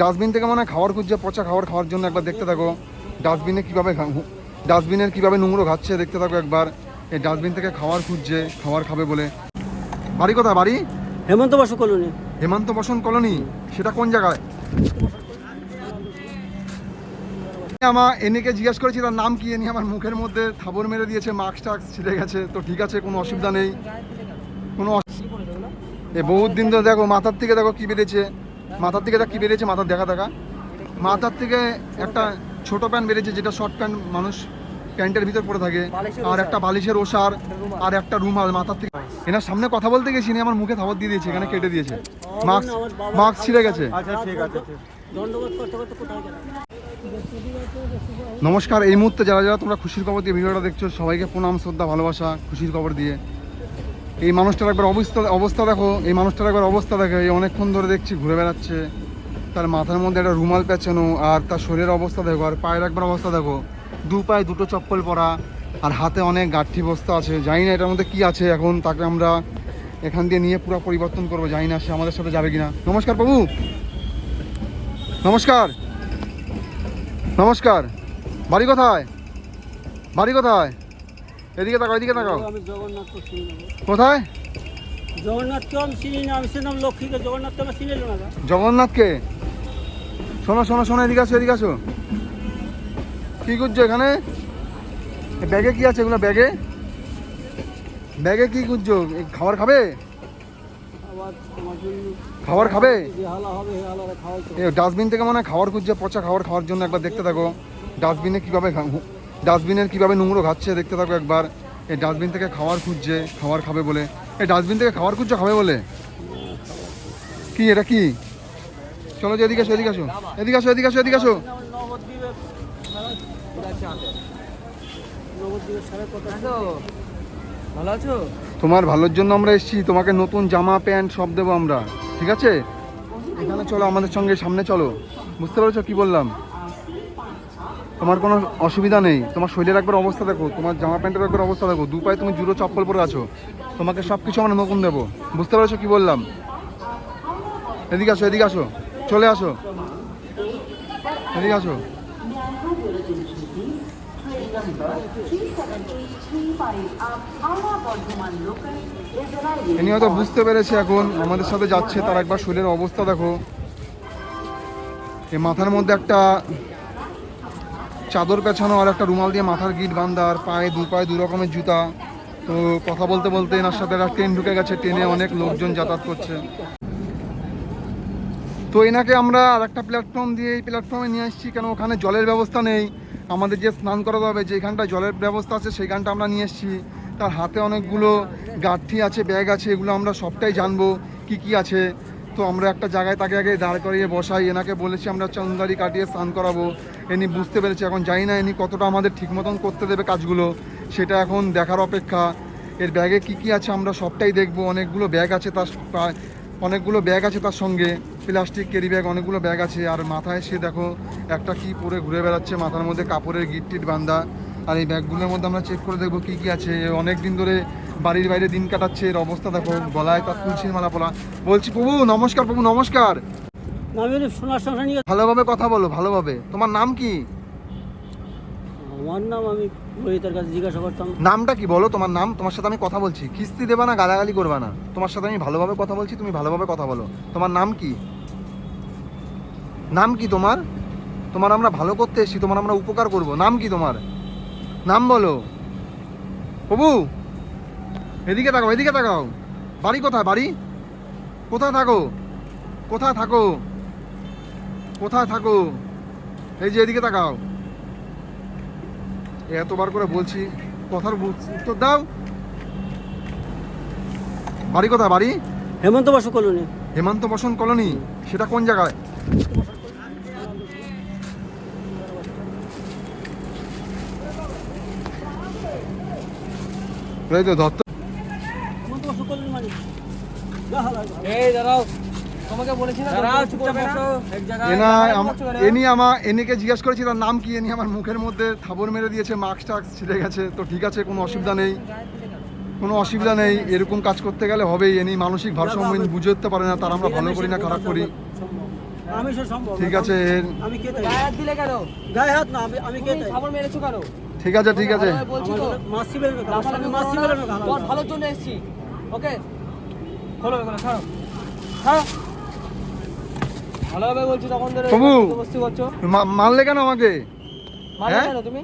Dustbin থেকে মনে হয় খাবার খুঁজছে পচা খাবার খাওয়ার জন্য একবার দেখতে থাকো। ডাস্টবিনে কীভাবে ডাস্টবিনের কীভাবে নোংরো খাচ্ছে দেখতে থাকো একবার। এই ডাস্টবিন থেকে খাবার খুঁজছে খাবার খাবে বলে। বাড়ি কোথায় বাড়ি? হেমন্ত বসু কলোনি। হেমন্ত বসন কলোনি? সেটা কোন জায়গায়? আমার এনেকে জিজ্ঞেস করেছি তার নাম কি? এনি আমার মুখের মধ্যে থাবর মেরে দিয়েছে মাস্ক টাক্স ছিঁড়ে গেছে। তো ঠিক আছে কোনো অসুবিধা নেই। কোনো এ বহুত দিন তো দেখো মাথার থেকে দেখো কি বেরিয়েছে। মাথার থেকে দেখ কি বেরিয়েছে মাথার দেখা দেখা। মাথার থেকে একটা ছোট প্যান্ট বেরিয়েছে যেটা শর্ট প্যান্ট মানুষ প্যান্টের ভিতর পরে থাকে। আর একটা বালিশের ওষার আর একটা রুমাল মাথার থেকে। এনার সামনে কথা বলতে গেছি আমার মুখে থাবর দিয়ে দিয়েছে এখানে কেটে দিয়েছে। মাস্ক মাস্ক ছিঁড়ে গেছে। আচ্ছা ঠিক আছে দণ্ডবোধ করতে করতে কোথায় গেল নমস্কার এই মুহূর্তে যারা যারা তোমরা খুশির খবর দিয়ে ভিডিওটা দেখছ সবাইকে প্রণাম শ্রদ্ধা ভালোবাসা খুশির খবর দিয়ে। এই মানুষটার একবার অবস্থা অবস্থা দেখো, এই মানুষটার একবার অবস্থা দেখো, এই অনেকক্ষণ ধরে দেখছি ঘুরে বেড়াচ্ছে। তার মাথার মধ্যে একটা রুমাল পেঁচানো, আর তার শরীরের অবস্থা দেখো, আর পায়ের একবার অবস্থা দেখো, দু পায়ে দুটো চপ্পল পরা, আর হাতে অনেক গাঠি বস্তা আছে। জানি না এটার মধ্যে কি আছে, এখন তাকে আমরা এখান দিয়ে নিয়ে পুরো পরিবর্তন করব, জানি না সে আমাদের সাথে যাবে কিনা। নমস্কার বাবু। নমস্কার। নমস্কার। বাড়ি কোথায়? বাড়ি কোথায়? এদিকে তাকাও এদিকে তাকাও। আমি না কোথায়? জগন্নাথকে চিনি না আমি লক্ষ্মীকে জগন্নাথকে আমার চিনি না জগন্নাথকে? শোনো শোনো শোনো এদিকে আসো এদিকে আসো। কি করছ এখানে? ব্যাগে কি আছে এগুলো ব্যাগে? ব্যাগে কি করছ এ খাবার খাবে? খাবার খাবে? ডাস্টবিন থেকে মনে হয় খাবার খুঁজছে পচা খাবার খাওয়ার জন্য একবার দেখতে থাকো। ডাস্টবিনে কীভাবে ডাস্টবিনের কীভাবে নোংরো খাচ্ছে দেখতে থাকো একবার। এই ডাস্টবিন থেকে খাবার খুঁজছে, খাবার খাবে বলে। এই ডাস্টবিন থেকে খাবার খুঁজছে খাবে বলে? কি এটা কি? চলো যে এদিকে আসো এদিকে আসো। এদিকে আসো এদিকে আসো এদিকে আসো। ভালো আছো তোমার ভালোর জন্য আমরা এসেছি। তোমাকে নতুন জামা, প্যান্ট সব দেবো আমরা। ঠিক আছে? এখানে চলো আমাদের সঙ্গে, সামনে চলো। বুঝতে পেরেছ কি বললাম? তোমার কোনো অসুবিধা নেই। তোমার শরীরের একবার অবস্থা দেখো, তোমার জামা প্যান্টের একবার অবস্থা দেখো, দু পায়ে তুমি জুড়ো চপ্পল পরে আছো। তোমাকে সব কিছু আমরা নতুন দেবো। বুঝতে পেরেছ কি বললাম? এদিকে আসো এদিকে আসো। চলে আসো। এদিকে আসো। ইনি হয়তো বুঝতে পেরেছে এখন, আমাদের সাথে যাচ্ছে, তার একবার শরীরের অবস্থা দেখো। এই মাথার মধ্যে একটা চাদর পেছানো আর একটা রুমাল দিয়ে মাথার গিট বান্ধা আর পায়ে দু পায়ে দু রকমের জুতা। তো কথা বলতে বলতে এনার সাথে একটা ট্রেন ঢুকে গেছে, ট্রেনে অনেক লোকজন যাতায়াত করছে। তো এনাকে আমরা আর একটা প্ল্যাটফর্ম দিয়ে এই প্ল্যাটফর্মে নিয়ে আসছি, কেন ওখানে জলের ব্যবস্থা নেই। আমাদের যে স্নান করাতে হবে যেখানটায় জলের ব্যবস্থা আছে সেইখানটা আমরা নিয়ে এসেছি। তার হাতে অনেকগুলো গাঠি আছে, ব্যাগ আছে, এগুলো আমরা সবটাই জানব, কি কি আছে। তো আমরা একটা জায়গায় তাকে আগে দাঁড় করিয়ে বসাই। এনাকে বলেছি, আমরা চন্দারি কাটিয়ে স্নান করাবো। এনি বুঝতে পেরেছি, এখন জানি না এনি কতটা আমাদের ঠিক মতন করতে দেবে কাজগুলো। সেটা এখন দেখার অপেক্ষা। এর ব্যাগে কি কি আছে আমরা সবটাই দেখব। অনেকগুলো ব্যাগ আছে তার অনেকগুলো ব্যাগ আছে তার সঙ্গে। প্লাস্টিক, ক্যারি ব্যাগ, অনেকগুলো ব্যাগ আছে। আর মাথায় সে দেখো, একটা কি পরে ঘুরে বেড়াচ্ছে। মাথার মধ্যে কাপড়ের গিট টিট বান্ধা। আর এই ব্যাগগুলোর মধ্যে আমরা চেক করে দেখব কি কি আছে। অনেক দিন ধরে বাড়ির বাইরে দিন কাটাচ্ছে এর অবস্থা দেখো গলায় তার তুলসীর মালা পলা বলছি প্রভু নমস্কার প্রভু নমস্কার। ভালোভাবে কথা বলো ভালোভাবে। তোমার নাম কি? আমার নাম আমি রোহিতের কাছে জিজ্ঞাসা করতাম। নামটা কি বলো তোমার নাম? তোমার সাথে আমি কথা বলছি। কিস্তি দেবা না গালাগালি করবা না? তোমার সাথে আমি ভালোভাবে কথা বলছি তুমি ভালোভাবে কথা বলো। তোমার নাম কি? নাম কি তোমার? তোমার আমরা ভালো করতে এসেছি তোমার আমরা উপকার করব। নাম কি তোমার? নাম বলো। প্রভু এদিকে তাকাও এদিকে তাকাও বাড়ি কোথায় বাড়ি? কোথায় থাকো? কোথায় থাকো? কোথায় থাকো? এই যে এদিকে তাকাও। এতবার করে বলছি কথার উত্তর দাও। বাড়ি কোথায় বাড়ি? হেমন্ত বসু কলোনি। হেমন্ত বসন কলোনি সেটা কোন জায়গায়? দত্ত হেমন্ত বসু কলোনি মানে যা হালা যা। এই দাঁড়াও। তোমাকে বলেছি না দাঁড়াও চুপচাপ বসো। এক জায়গায় এনা আম-? এনি এনিকে জিজ্ঞাসা করেছি তার নাম কি? এনি আমার মুখের মধ্যে থাবর মেরে দিয়েছে মাস্ক টাক্স ছিঁড়ে গেছে। তো ঠিক আছে কোনো অসুবিধা নেই। কোনো অসুবিধা নেই এরকম কাজ করতে গেলে হবেই। এনি মানসিক ভারসাম্য বুঝে উঠতে পারে না তার আমরা ভালো করি না খারাপ করি। আমি সম্ভব। ঠিক আছে আমি কে তাই? গায়ে হাত দিলে কেন? গায়ে হাত না আমি আমি কে তাই? খাবার মেরেছো কেন? ঠিক আছে ঠিক আছে। বলছি তো। মাসি বেরোবে আমি মাসি না। ভালোর জন্য এসেছি। ওকে খোলো এগুলো ছাড়ো ছাড়ো ভালোভাবে বলছি তখন ধরে তবু। বস্তি করছ। মারলে কেন আমাকে? মারলে হ্যাঁ? কেন তুমি?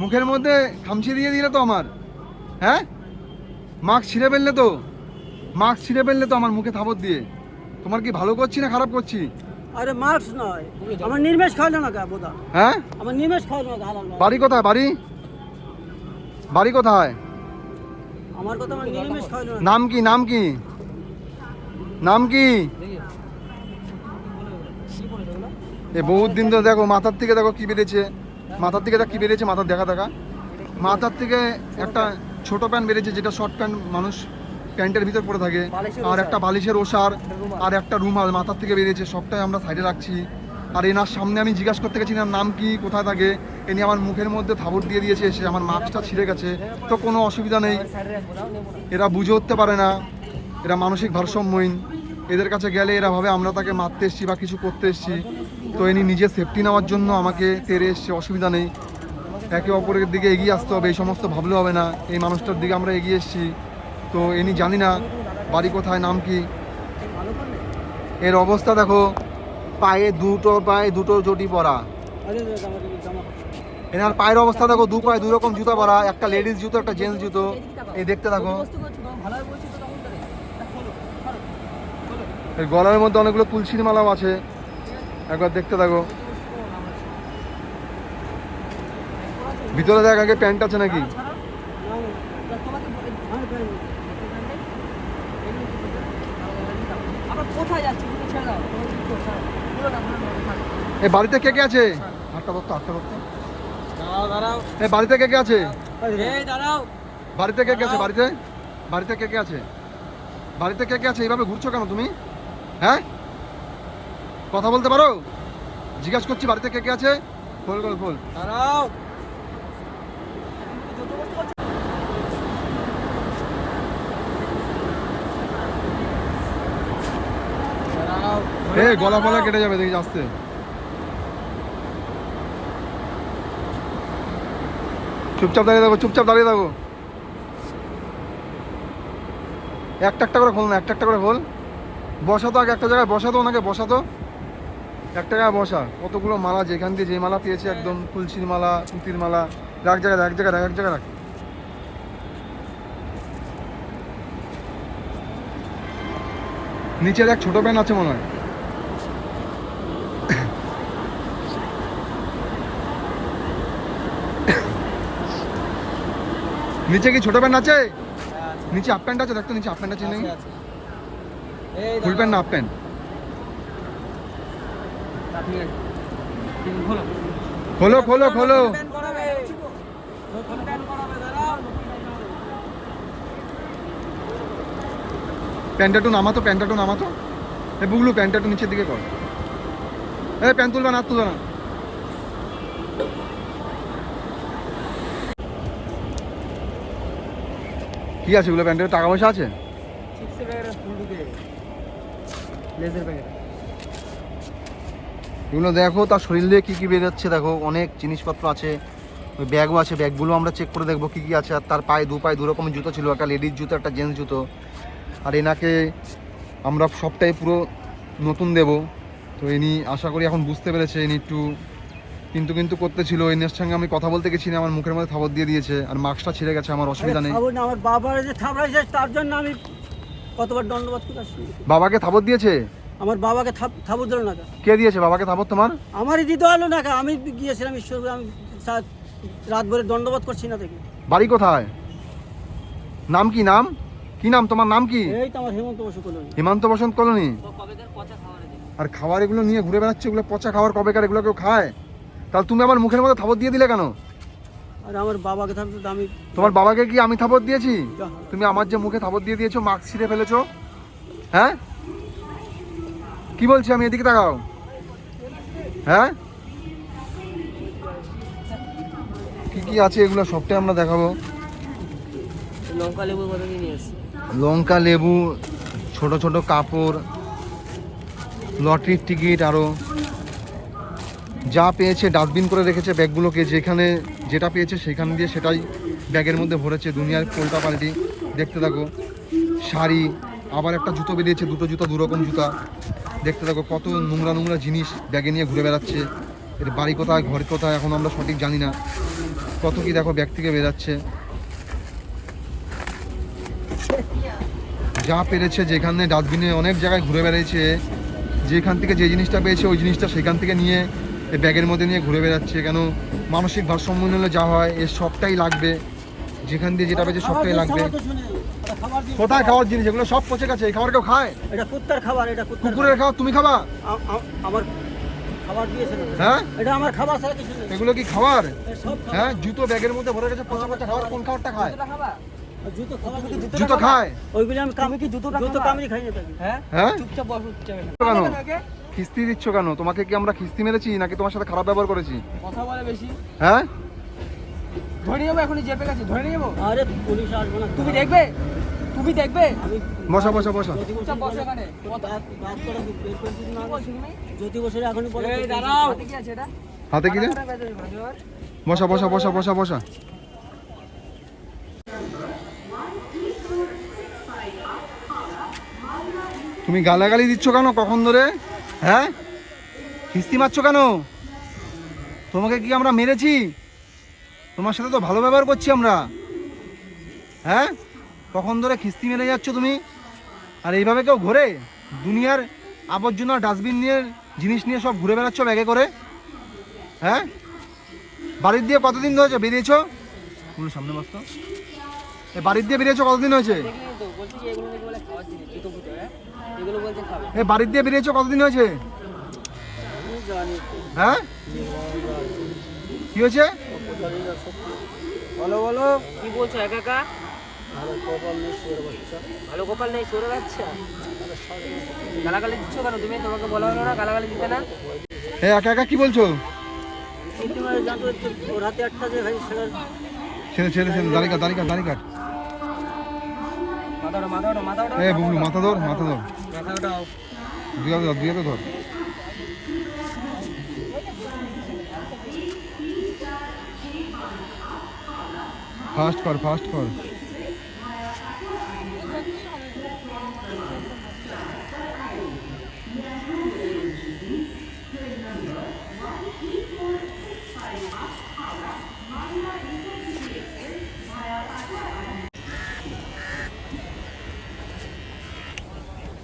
মুখের মধ্যে খামচি দিয়ে দিলে তো আমার। হ্যাঁ? মাস্ক ছিঁড়ে ফেললে তো। মাস্ক ছিঁড়ে ফেললে তো আমার মুখে থাবত দিয়ে। তোমার কি ভালো করছি না খারাপ করছি? আরে মার্কস নয়। আমার নির্মেষ খাওয়ালো না কা বোধা। হ্যাঁ? আমার নির্মেষ খাওয়ালো না হালাল বাড়ি কোথায়? বাড়ি? বাড়ি কোথায়? আমার কথা আমার নির্মেষ খাওয়ালো নাম কি? নাম কি? নাম কি? এ বহুত দিন তো দেখো মাথার থেকে দেখো কি বেরিয়েছে। মাথার থেকে দেখ কি বেরিয়েছে মাথার দেখা দেখা। মাথার থেকে একটা ছোট প্যান্ট বেরিয়েছে যেটা শর্ট প্যান্ট মানুষ প্যান্টের ভিতর পরে থাকে। আর একটা বালিশের ওষার আর একটা রুমাল মাথার থেকে বেরিয়েছে সবটাই আমরা সাইডে রাখছি। আর এনার সামনে আমি জিজ্ঞাসা করতে গেছি এনার নাম কি কোথায় থাকে? এনি আমার মুখের মধ্যে থাবড় দিয়ে দিয়েছে এসে আমার মাস্কটা ছিঁড়ে গেছে। তো কোনো অসুবিধা নেই। এরা বুঝে উঠতে পারে না। এরা মানসিক ভারসাম্যহীন। এদের কাছে গেলে এরা ভাবে, আমরা তাকে মারতে এসছি বা কিছু করতে এসছি। তো ইনি নিজে সেফটি নেওয়ার জন্য আমাকে তেরে এসছে, অসুবিধা নেই। একে অপরের দিকে এগিয়ে আসতে হবে, এই সমস্ত ভাবলে হবে না। এই মানুষটার দিকে আমরা এগিয়ে এসছি। তো ইনি জানি না, বাড়ি কোথায়, নাম কি? এর অবস্থা দেখো, পায়ে দুটো পায়ে দুটো জটি পরা। এনার পায়ের অবস্থা দেখো, দু পায়ে দু রকম জুতো পরা, একটা লেডিস জুতো, একটা জেন্টস জুতো। এই দেখতে থাকো বস্তু করছ তখন ভালোভাবে বলছি তো তখন ধরে তা খোলো ছাড়ো খোলো এর গলার মধ্যে অনেকগুলো তুলসীর মালাও আছে। একবার দেখতে থাকো। ভিতরে দেখ আগে প্যান্ট আছে নাকি। এ বাড়িতে কে কে আছে? আটটা ধরতো আটটা দাঁড়াও এ বাড়িতে কে কে আছে? বাড়িতে কে কে আছে? বাড়িতে? বাড়িতে কে কে আছে? বাড়িতে কে কে আছে? এইভাবে ঘুরছো কেন তুমি? হ্যাঁ? কথা বলতে পারো? জিজ্ঞাসা করছি বাড়িতে কে কে আছে? খোল খোল খোল দাঁড়াও। এ গলা ফলা কেটে যাবে দেখি আসতে চুপচাপ দাঁড়িয়ে থাকো চুপচাপ দাঁড়িয়ে থাকো। একটা একটা করে খোল না একটা একটা করে খোল। বসা তো আগে একটা জায়গায় বসাতো ওনাকে বসা তো। একটা জায়গায় বসা কতগুলো মালা যেখান দিয়ে যে মালা পেয়েছে একদম তুলসীর মালা তুতির মালা এক জায়গায় এক জায়গায় এক জায়গায় রাখ। নিচের এক ছোট প্যান আছে মনে হয়। নিচে কি ছোট প্যান্ট আছে? নিচে হাফ প্যান্ট আছে দেখতো নিচে হাফ প্যান্ট আছে নাকি ফুল প্যান্ট না হাফ প্যান্ট খোলো। খোলো খোলো। প্যান্টটা একটু নামাতো প্যান্টটা একটু নামাতো এ বুগলু প্যান্টটা একটু নিচের দিকে কর। এ প্যান্ট তুলবে না তুলবে না। কি আছে ওগুলো প্যান্টের? টাকা পয়সা আছে চিপসের প্যাকেটে ফুল ঢুকে। লেজের প্যাকেট এগুলো দেখো তার শরীর দিয়ে কী কী বেরোচ্ছে দেখো অনেক জিনিসপত্র আছে ওই ব্যাগও আছে ব্যাগগুলো আমরা চেক করে দেখব কী কী আছে আর তার পায়ে দু পায়ে দু রকমের জুতো ছিল একটা লেডিস জুতো একটা জেন্টস জুতো। আর এনাকে আমরা সবটাই পুরো নতুন দেব। তো ইনি আশা করি এখন বুঝতে পেরেছে ইনি একটু কিন্তু কিন্তু করতে ছিল এনার সঙ্গে আমি কথা বলতে গেছি না আমার মুখের মধ্যে থাবর দিয়ে দিয়েছে আর মাস্কটা ছিঁড়ে গেছে আমার অসুবিধা নেই। আমার বাবার যে থাবড়াইছে তার জন্য আমি কতবার দণ্ডবাদ করে আসছি? বাবাকে থাবর দিয়েছে? আমার বাবাকে থাপ থাবর দিল না কে দিয়েছে? বাবাকে থাবর তোমার? আমারই দিতে হলো না কা। আমি গিয়েছিলাম ঈশ্বর আমি রাত ভরে দণ্ডবাদ করছি না দেখি। বাড়ি কোথায়? নাম কি নাম? কি নাম? তোমার নাম কি? এই তো আমার হেমন্ত বসু কলোনি। হিমান্ত বসন্ত কলোনি? তো কবেকার পচা খাবার আছে। আর খাবার এগুলো নিয়ে ঘুরে বেড়াচ্ছে? এগুলো পচা খাবার কবেকার এগুলো কেউ খায়? তাহলে তুমি আমার মুখের মধ্যে থাবর দিয়ে দিলে কেন? আর আমার বাবাকে থাকতে তো আমি তোমার বাবাকে কি আমি থাবর দিয়েছি? তুমি আমার যে মুখে থাবর দিয়ে দিয়েছ মাস্ক ছিঁড়ে ফেলেছো? হ্যাঁ? কি বলছি আমি এদিকে তাকাও। হ্যাঁ? কি কি আছে এগুলো সবটাই আমরা দেখাবো। লঙ্কা লেবুর বদলে নিয়ে লঙ্কা লেবু ছোট ছোট কাপড় লটারির টিকিট আরও যা পেয়েছে ডাস্টবিন করে রেখেছে ব্যাগগুলোকে যেখানে যেটা পেয়েছে সেখান দিয়ে সেটাই ব্যাগের মধ্যে ভরেছে, দুনিয়ার পোল্টা পাল্টি। দেখতে থাকো, শাড়ি, আবার একটা জুতো বেরিয়েছে, দুটো জুতো, দুরকম জুতা। দেখতে থাকো, কত নোংরা নোংরা জিনিস ব্যাগে নিয়ে ঘুরে বেড়াচ্ছে। এর বাড়ি কোথায়, ঘর কোথায়, এখন আমরা সঠিক জানি না। কত কি দেখো, ব্যাগ থেকে বেরাচ্ছে। যা পেরেছে যেখানে ডাস্টবিনে অনেক জায়গায় ঘুরে বেড়াচ্ছে যেখান থেকে যে জিনিসটা পেয়েছে ওই জিনিসটা সেখান থেকে নিয়ে ব্যাগের মধ্যে নিয়ে ঘুরে বেড়াচ্ছে কেন? মানসিক ভারসাম্য হলে যা হয় এর সবটাই লাগবে। যেখান দিয়ে যেটা পেয়েছে সবটাই লাগবে। কোথায় খাওয়ার জিনিস? এগুলো সব পচে গেছে। এই খাবার কেউ খায়? এটা কুত্তার খাবার এটা কুত্তার কুকুরের খাবার। তুমি খাবা? আমার খাবার দিয়েছে হ্যাঁ? এটা আমার খাবার ছাড়া কিছু নেই। এগুলো কি খাবার? সব হ্যাঁ জুতো ব্যাগের মধ্যে ভরে গেছে পচা পচা খাবার কোন খাবারটা খায়? জুতো জুতো খায়? ওইগুলি আমি কাম কি জুতোটা জুতো খাবা? খাই না হ্যাঁ হ্যাঁ? চুপচাপ বসো চুপচাপ। কেন? খিস্তি দিচ্ছ কেন? তোমাকে কি আমরা খিস্তি মেরেছি নাকি তোমার সাথে খারাপ ব্যবহার করেছি? কথা বলে বেশি। হ্যাঁ? ধরে নিয়ে যাব এখনই জেপে গেছে ধরে নিয়ে যাব আরে পুলিশ আসবে না। তুমি দেখবে? তুমি দেখবে? আমি বসা বসা বসা। জ্যোতি চুপচাপ বসো এখনই বলে এই দাঁড়াও। হাতে কি আছে এটা? হাতে কি রে। বসা বসা বসা বসা বসা। তুমি গালাগালি দিচ্ছ কেন? কখন ধরে? হ্যাঁ? কিস্তি মারছ কেন? তোমাকে কি আমরা মেরেছি? তোমার সাথে তো ভালো ব্যবহার করছি আমরা। হ্যাঁ? কখন ধরে খিস্তি মেরে যাচ্ছ তুমি? আর এইভাবে কেউ ঘোরে? দুনিয়ার আবর্জনা ডাস্টবিন নিয়ে, জিনিস নিয়ে সব ঘুরে বেড়াচ্ছ ব্যাগে করে? হ্যাঁ? বাড়ির দিয়ে কতদিন হয়েছে বেরিয়েছো? সামনে বসতো? বাড়ির দিয়ে বেরিয়েছো কতদিন হয়েছে? এই বাড়ির দিয়ে বেরিয়েছো? কতদিন হয়েছে? হ্যাঁ? কি হয়েছে? বলো বলো কি বলছো একা একা? ভালো কপাল নেই বাচ্চা ভালো কপাল নেই সরে যাচ্ছে। গালাগালি দিচ্ছ কেন? তুমি তোমাকে বলা হলো না গালাগালি দিতে না? একা একা কি বলছো? ওর হাতে একটা যে ভাই সেটা ছেড়ে ছেড়ে ছেড়ে দাঁড়ি কাট দাঁড়ি কাট। এ বুবলু মাথা ধর মাথা ধর। মাথা ওটাও দুই হাতে ধর দুই হাতে ধর। ফাস্ট কর ফাস্ট কর।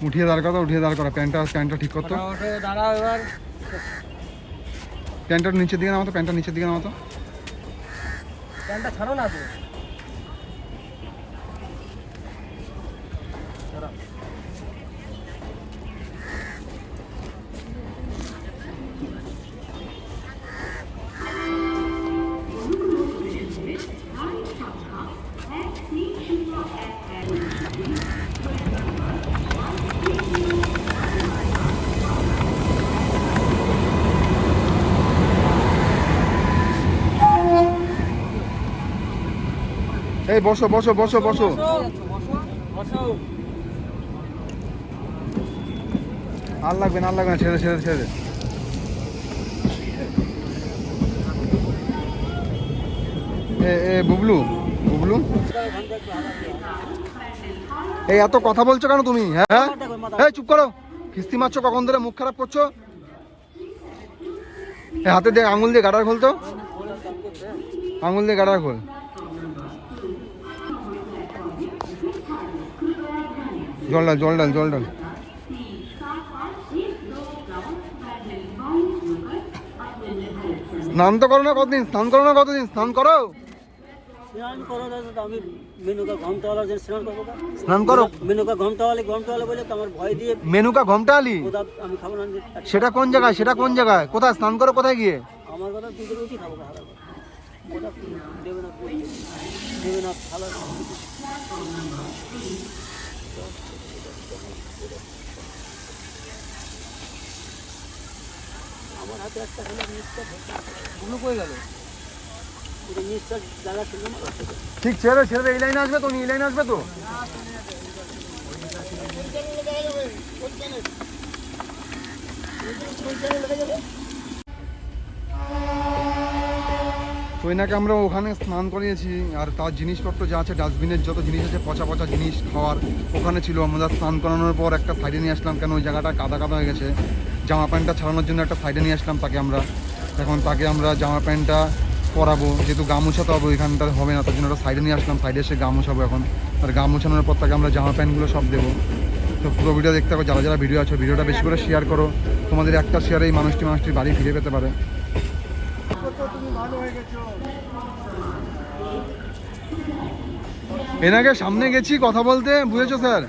উঠিয়ে দাঁড় করা উঠিয়ে দাঁড় করা প্যান্টটা প্যান্টটা ঠিক করতো। দাঁড়াও এবার। প্যান্টটা নিচের দিকে নামাতো প্যান্টটা নিচের দিকে নামাতো। প্যান্টটা ছাড়ো না তো। এই বসো বসো বসো বসো। আর লাগবে না, আর লাগবে না, ছেড়ে ছেড়ে ছেড়ে এ বুবলু এই, এত কথা বলছো কেন তুমি? হ্যাঁ এই, চুপ করো। মারছো কখন ধরে, মুখ খারাপ করছ? হাতে দিয়ে আঙুল দিয়ে গাডার খোলতো আঙুল দিয়ে গাডার খোল। জল ডাল জল ডাল জল ডাল। স্নান তো করো না কতদিন স্নান করো না কতদিন স্নান করো। স্নান করো মেনুকা ঘমটা আলি ওদা আমি খাব না যে সেটা কোন জায়গায় সেটা কোন জায়গায়? কোথায়? স্নান করো কোথায় গিয়ে? আমার কথা খাব দেবে না দেবে না আমার হাতে একটা হলো মিষ্টারগুলো কই গেল? এটা মিষ্টার ছিল ঠিক ছেড়ে ছেড়ে এই লাইনে আসবে তো এই লাইনে আসবে তো? তো এনাকে আমরা ওখানে স্নান করিয়েছি, আর তার জিনিসপত্র যা আছে, ডাস্টবিনের যত জিনিস আছে, পচা পচা জিনিস, খাওয়ার ওখানে ছিল। আমরা স্নান করানোর পর একটা সাইডে নিয়ে আসলাম, কেন ওই জায়গাটা কাদা কাদা হয়ে গেছে। জামা প্যান্টটা ছাড়ানোর জন্য একটা সাইডে নিয়ে আসলাম তাকে আমরা। এখন তাকে আমরা জামা প্যান্টটা পরাবো, যেহেতু গা মুছাতে হবে, ওইখানটা হবে না, তার জন্য একটা সাইডে নিয়ে আসলাম, সাইডে এসে গা মুছাবো এখন। আর গা মুছানোর পর তাকে আমরা জামা প্যান্টগুলো সব দেবো। তো পুরো ভিডিও দেখতে হবে যারা যারা ভিডিও আছে, ভিডিওটা বেশি করে শেয়ার করো। তোমাদের একটা শেয়ারে এই মানুষটি মানুষটির বাড়ি ফিরে পেতে পারে। এনাকে সামনে গেছি কথা বলতে বুঝেছ স্যার?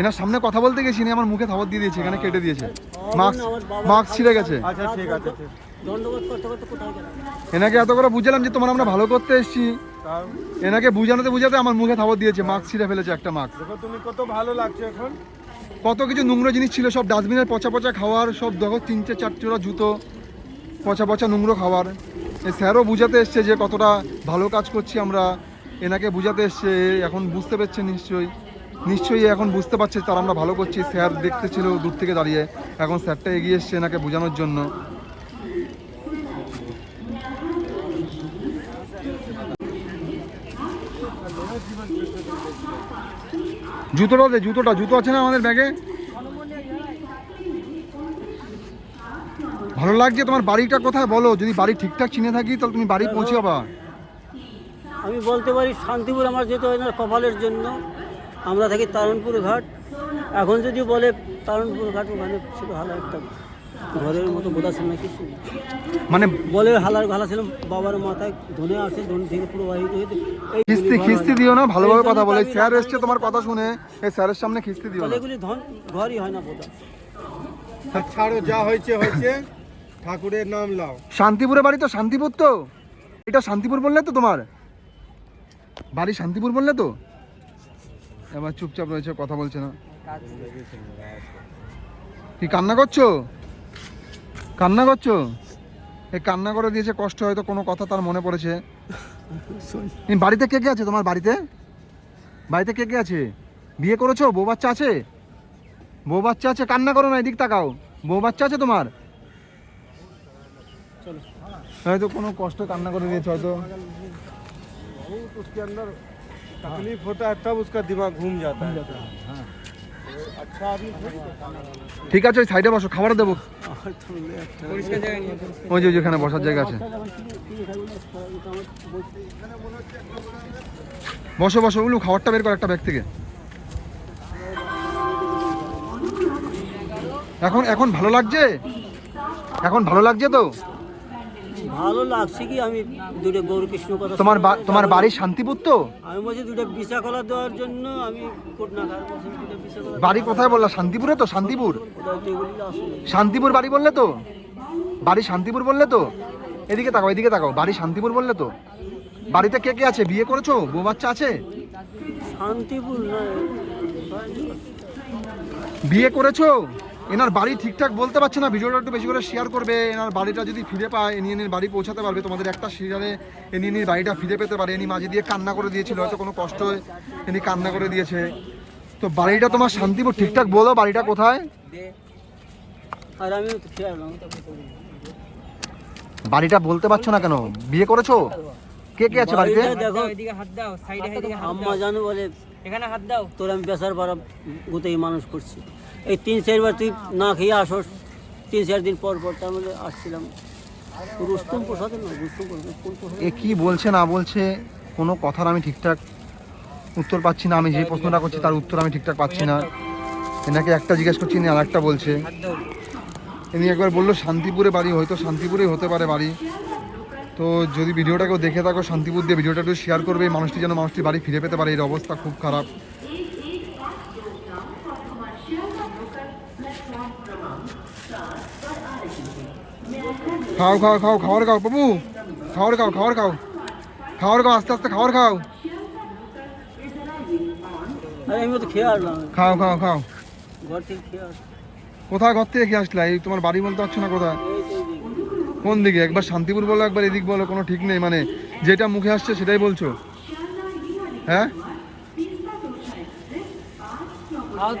এনার সামনে কথা বলতে গেছি নি আমার মুখে থাবত দিয়ে দিয়েছে এখানে কেটে দিয়েছে। মাস্ক মাস্ক ছিঁড়ে গেছে। আচ্ছা ঠিক আছে ঠিক দণ্ডবোধ করতে করতে কোথায় গেলাম এনাকে এত করে বুঝলাম যে তোমার আমরা ভালো করতে এসেছি। এনাকে বুঝানোতে বুঝাতে আমার মুখে থাবত দিয়েছে মাস্ক ছিঁড়ে ফেলেছে একটা মাস্ক দেখো তুমি কত ভালো লাগছে এখন। কত কিছু নোংরা জিনিস ছিল সব ডাস্টবিনের পচা পচা খাওয়ার সব দেখো তিন চার চারটেরা জুতো। পচা পচা নোংরো খাবার। স্যারও বুঝাতে এসছে যে কতটা ভালো কাজ করছি আমরা। এনাকে বুঝাতে এসছে এখন বুঝতে পারছে নিশ্চয়ই। নিশ্চয়ই এখন বুঝতে পারছে তার আমরা ভালো করছি, স্যার দেখতে ছিল দূর থেকে দাঁড়িয়ে। এখন স্যারটা এগিয়ে এসছে এনাকে বোঝানোর জন্য। জুতোটা দে, জুতোটা, জুতো আছে না আমাদের ব্যাগে? ভালো লাগছে? তোমার বাড়িটা কোথায় বলো? যদি বাড়ি ঠিকঠাক চিনে থাকি তাহলে তুমি বাড়ি পৌঁছে যাবা। আমি বলতে পারি শান্তিপুর আমার যেতে হয় না কপালের জন্য। আমরা থাকি তারণপুর ঘাট। এখন যদি বলে তারণপুর ঘাট ওখানে ছিল ভালো একটা ঘরের মতো বোধা ছিল না কিছু। মানে বলে হালার ঘালা ছিল বাবার মাথায় ধনে আসে ধনে থেকে প্রবাহিত হয়েছে। খিস্তি খিস্তি দিও না ভালোভাবে কথা বলে। স্যার এসছে তোমার কথা শুনে এই স্যারের সামনে খিস্তি দিও না। এগুলি ধন ঘরই হয় না বোধা ছাড়ো যা হয়েছে হয়েছে। ঠাকুরের নাম লাও। শান্তিপুরে বাড়ি তো, শান্তিপুর তো। এটা শান্তিপুর বললে তো তোমার? বাড়ি শান্তিপুর বললে তো? এবার চুপচাপ রয়েছে, কথা বলছে না। কি কান্না করছ? কান্না করছ? এই কান্না করে দিয়েছে, কষ্ট হয়তো কোনো কথা তার মনে পড়েছে। বাড়িতে কে কে আছে তোমার বাড়িতে? বাড়িতে কে কে আছে? বিয়ে করেছ? বউ বাচ্চা আছে? বউ বাচ্চা আছে? কান্না করো না, এদিক তাকাও। বউ বাচ্চা আছে তোমার? হয়তো কোনো কষ্ট কান্না করে দিয়েছে হয়তো बहुत उसके अंदर तकलीफ होता है तब उसका दिमाग घूम जाता है अच्छा आदमी थोड़ी ঠিক আছে ওই সাইডে বসো খাবার দেবো আমার তো বলে একটা ওই যে যেখানে বসার জায়গা আছে বসো বসো উলু খাবারটা বের কর একটা ব্যাগ থেকে এখন এখন ভালো লাগছে এখন ভালো লাগছে তো ভালো লাগছে কি আমি দুটো গৌর কৃষ্ণ কথা তোমার বা- তোমার বাড়ি শান্তিপুর তো? আমি বলছি দুটো বিশা কলা দেওয়ার জন্য আমি কোটনাঘাট বলছি দুটো বিশা কলা বাড়ি কোথায় বললা? শান্তিপুরে তো শান্তিপুর? কোথায় তো এগুলি আসলে শান্তিপুর বাড়ি বললে তো? বাড়ি শান্তিপুর বললে তো? এদিকে তাকাও এদিকে তাকাও। বাড়ি শান্তিপুর বললে তো? বাড়িতে কে কে আছে? বিয়ে করেছ? বউ বাচ্চা আছে? শান্তিপুর নয়। বিয়ে করেছ? এনার বাড়ি ঠিকঠাক বলতে পারছে না ভিডিওটা একটু বেশি করে শেয়ার করবে। এনার বাড়িটা যদি ফিরে পায় এনি এনির বাড়ি পৌঁছাতে পারবে তোমাদের একটা শেয়ারে এনি এনির বাড়িটা ফিরে পেতে পারে। এনি মাঝে দিয়ে কান্না করে দিয়েছিল হয়তো কোনো কষ্ট এনি কান্না করে দিয়েছে। তো বাড়িটা তোমার শান্তিপুর ঠিকঠাক বলো বাড়িটা কোথায়? পারি। বাড়িটা বলতে পারছ না কেন? বিয়ে করেছ? কে কে আছে বাড়িতে? দেখো এদিকে হাত দাও সাইডে এদিকে হাত আম্মা জানো বলে এখানে হাত দাও তোর আমি বেসার পাড়া গুতেই মানুষ করছি। এই তিন চারবার তুই না খেয়ে আসস। তিন চার দিন পর পর তার মধ্যে আসছিলাম। রুস্তম প্রসাদ এ কি বলছে, না বলছে, কোনো কথার আমি ঠিকঠাক উত্তর পাচ্ছি না। আমি যে প্রশ্নটা করছি, তার উত্তর আমি ঠিকঠাক পাচ্ছি না। এনাকে একটা জিজ্ঞেস করছি আর একটা বলছে। ইনি একবার বলল, শান্তিপুরে বাড়ি, হয়তো শান্তিপুরেই হতে পারে বাড়ি। তো যদি ভিডিওটাকেও দেখে থাকো, শান্তিপুর দিয়ে ভিডিওটা একটু শেয়ার করবে, মানুষটি যেন মানুষটি বাড়ি ফিরে পেতে পারে, এর অবস্থা খুব খারাপ। খাও খাও খাও খাওয়ার খাও বাবু। খাওয়ার খাও খাওয়ার খাও। খাওয়ার খাও আস্তে আস্তে খাওয়ার খাও। খাও খাও খাও। কোথায় ঘর থেকে খেয়ে আসলে? এই তোমার বাড়ি বলতে পারছ না কোথায়। কোন দিকে? একবার শান্তিপুর বলো একবার এদিক বলো কোনো ঠিক নেই। মানে যেটা মুখে আসছে সেটাই বলছো? হ্যাঁ?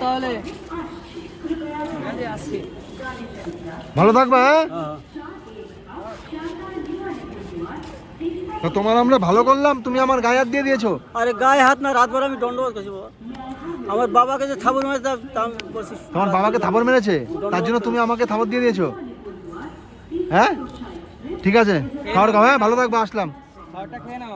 তাহলে। ভালো থাকবে হ্যাঁ। তো তোমার আমরা ভালো করলাম তুমি আমার গায়ে হাত দিয়ে দিয়েছ। আরে গায়ে হাত না রাতভর আমি দণ্ডবোধ করছি বাবা। আমার বাবাকে যে থাবর মেরেছে তোমার বাবাকে থাবর মেরেছে? তার জন্য তুমি আমাকে থাবর দিয়ে দিয়েছ? হ্যাঁ? ঠিক আছে খাওয়ার খাওয়া হ্যাঁ ভালো থাকব আসলাম। খাওয়াটা খেয়ে নাও।